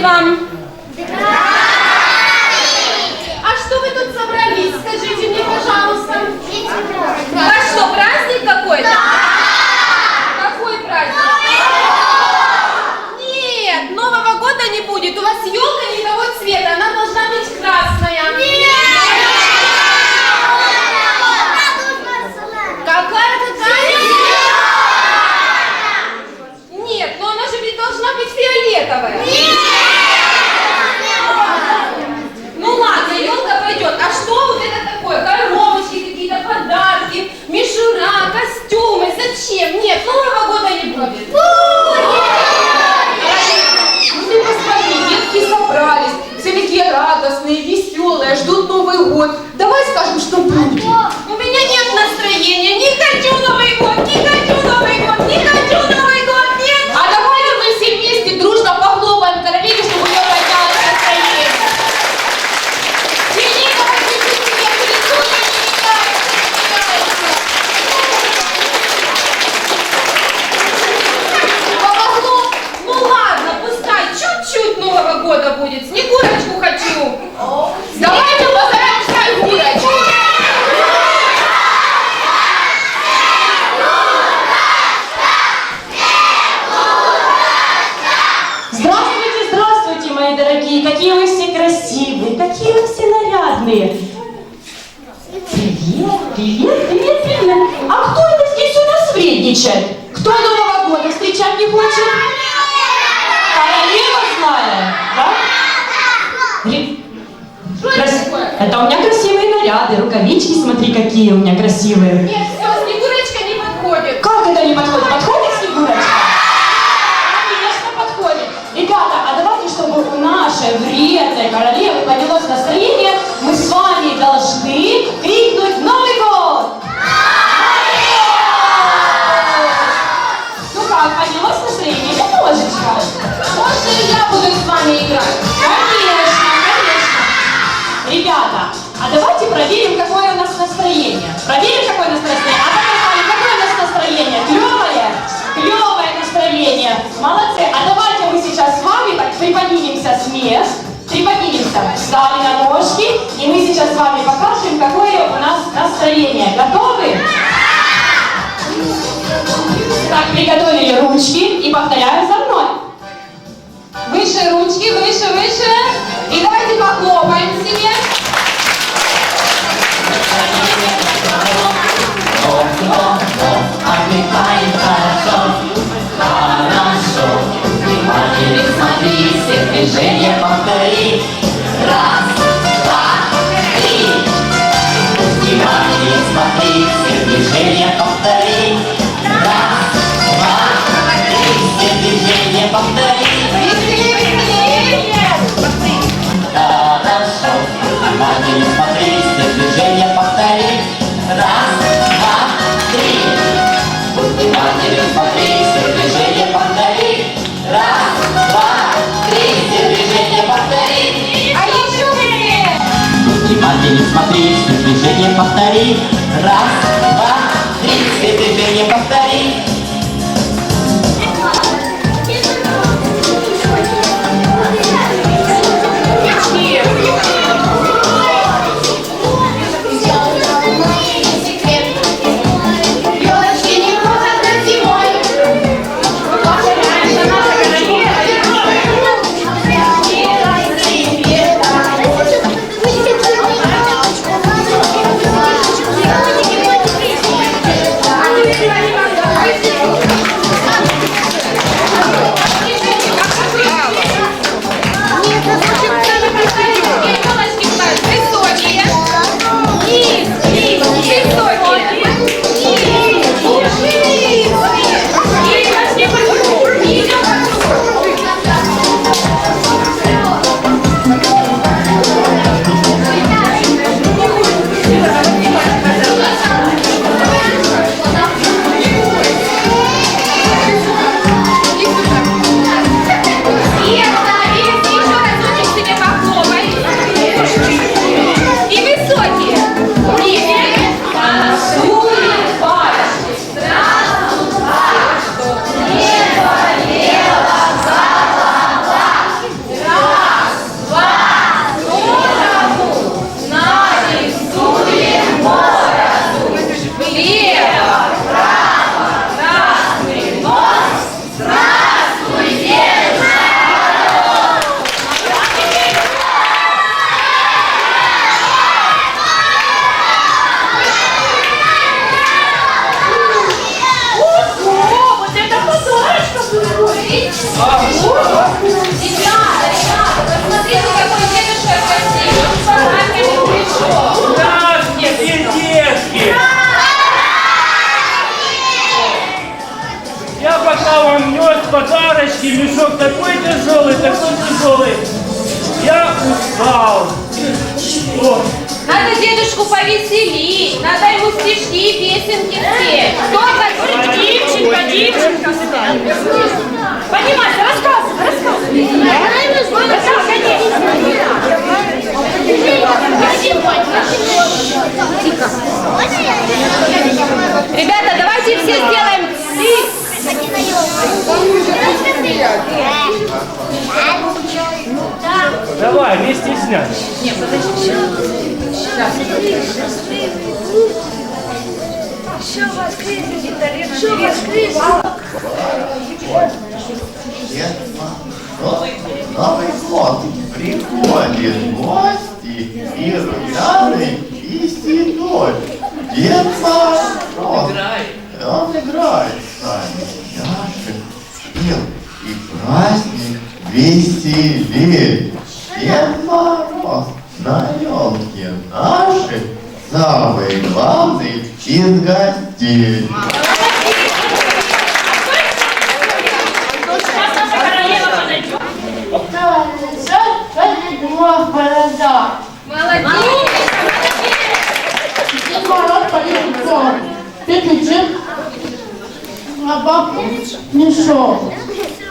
Wam смотри, какие у меня красивые. Нет, все, Снегурочка не подходит. Как это не подходит? Подходит Снегурочка? Конечно, подходит. Ребята, а давайте, чтобы у нашей вредной королевы поднялось настроение, мы с вами должны крикнуть «Новый год!» Ну как, поднялось настроение? Немножечко. Можно я буду с вами играть? Конечно, конечно. Ребята, а давайте проверим Проверим, какое настроение. А потом сказали, какое у нас настроение? Клевое? Клевое настроение. Молодцы. А давайте мы сейчас с вами приподнимемся с мест. Приподнимемся. Встали на ножки. И мы сейчас с вами покажем, какое у нас настроение. Готовы? Так, приготовили ручки и повторяю за мной. Выше ручки, выше, выше. И давайте похлопаем себе. смотри, движение повтори. Раз, були такі тяжелі. Я устал. О, Надо дедушку повеселить, надо ему стишки, песенки спеть. Кто такой? Дівчинка, дівчинка. Поднимайся, рассказывай, рассказывай. Ребята, давайте все сделаем давай, не стесняйся. Новый, Новый год приходит гости и румяный, и седой. Дед Мороз. Он играет с нами. Яшек пел, и праздник веселее. Дед Мороз на елке нашей самый главный из гостей. Сейчас наша королева подойдет. Петличек, а бабку мешок.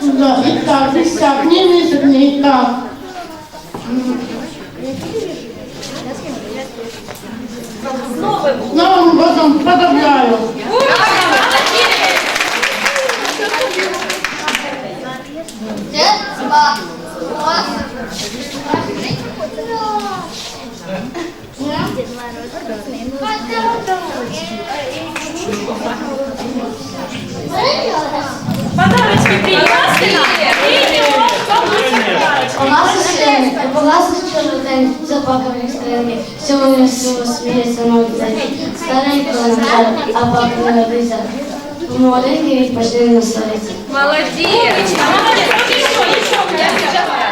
Да, и так, и сяк, не высохни, и так. С Новым годом поздравляю. Подарочки принесли. Идем, Палочки принесли? У нас была зачем запаха в стране. Сегодня все смеется ноги. Старенького а папа на глаза. Молоденький пошли на столице. Молодец! Молодец! Еще, еще, я сейчас.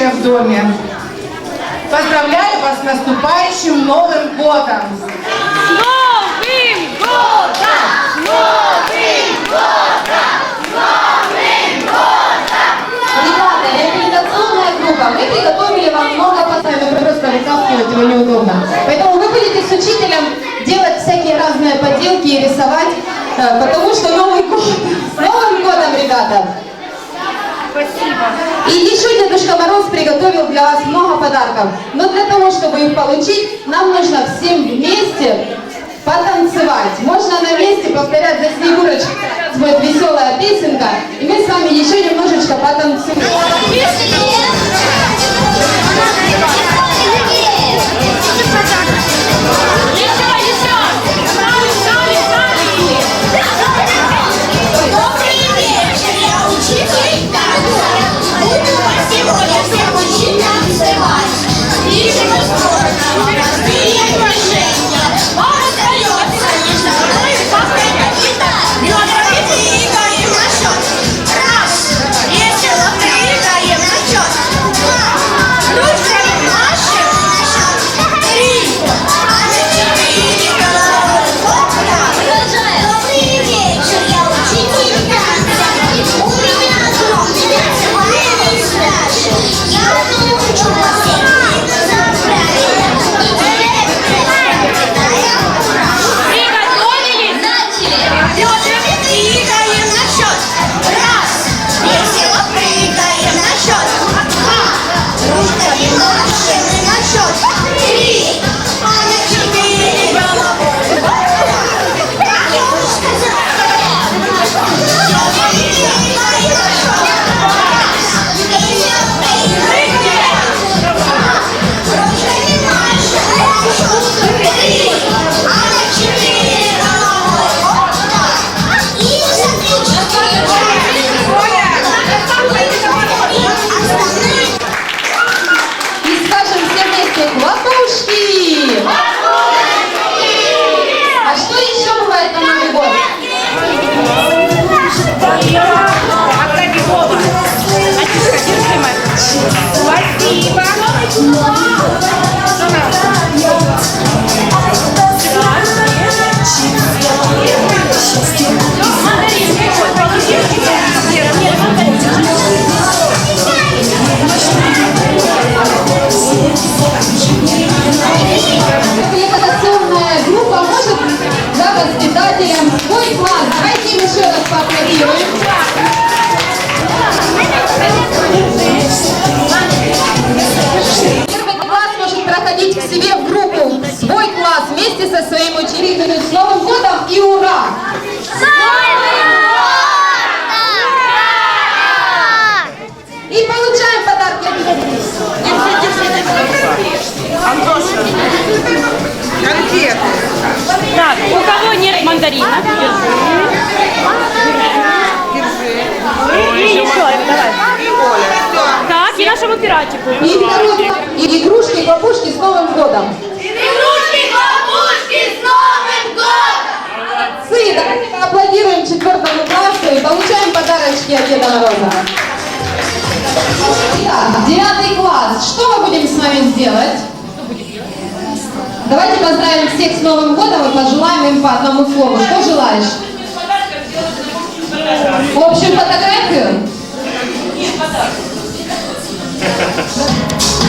Благополучия в доме. Поздравляю вас с наступающим Новым годом! Ребята, реабилитационная группа, мы приготовили вам много подарков, вы просто вытаскивать его неудобно. Поэтому вы будете с учителем делать всякие разные поделки и рисовать, э, потому что Новый год. С Новым годом, ребята! И еще Дедушка Мороз приготовил для вас много подарков. Но для того, чтобы их получить, нам нужно всем вместе потанцевать. Можно на месте повторять за Снегурочкой. Будет веселая песенка. И мы с вами еще немножечко потанцуем. Вместе со своим учениками. С Новым годом и ура! И получаем подарки. Так, у кого нет мандарина? И еще, давай. Так, и нашему пиратику. И второй и игрушки, хлопушки с Новым годом. Игрушки, хлопушки, с Новым годом! Молодцы! Давайте поаплодируем четвертому классу и получаем подарочки от Деда Мороза. Итак, девятый класс. Что мы будем с вами сделать? Давайте поздравим всех с Новым годом и пожелаем им по одному слову. Что желаешь? Общую фотографию? Давай.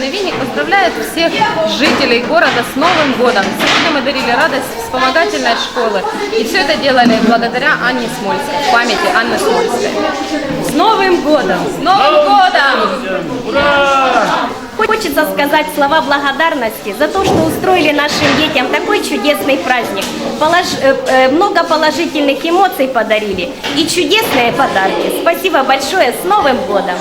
Агентство «Аленый веник» поздравляет всех жителей города с Новым годом. Сегодня мы дарили радость вспомогательной школы. И все это делали благодаря Анне Смольской, в памяти Анны Смольской. С Новым годом! С Новым годом! Ура! Хочется сказать слова благодарности за то, что устроили нашим детям такой чудесный праздник. Полож- э, э, много положительных эмоций подарили и чудесные подарки. Спасибо большое, с Новым годом!